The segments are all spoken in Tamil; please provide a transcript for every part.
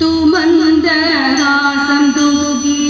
तू मंद आसन दोगी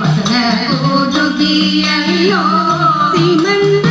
வசன கோட்டுக்கியோ சிமன்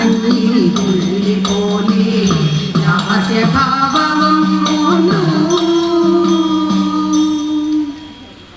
అన్నీ కుళ్ళిపోలే నాశ భావము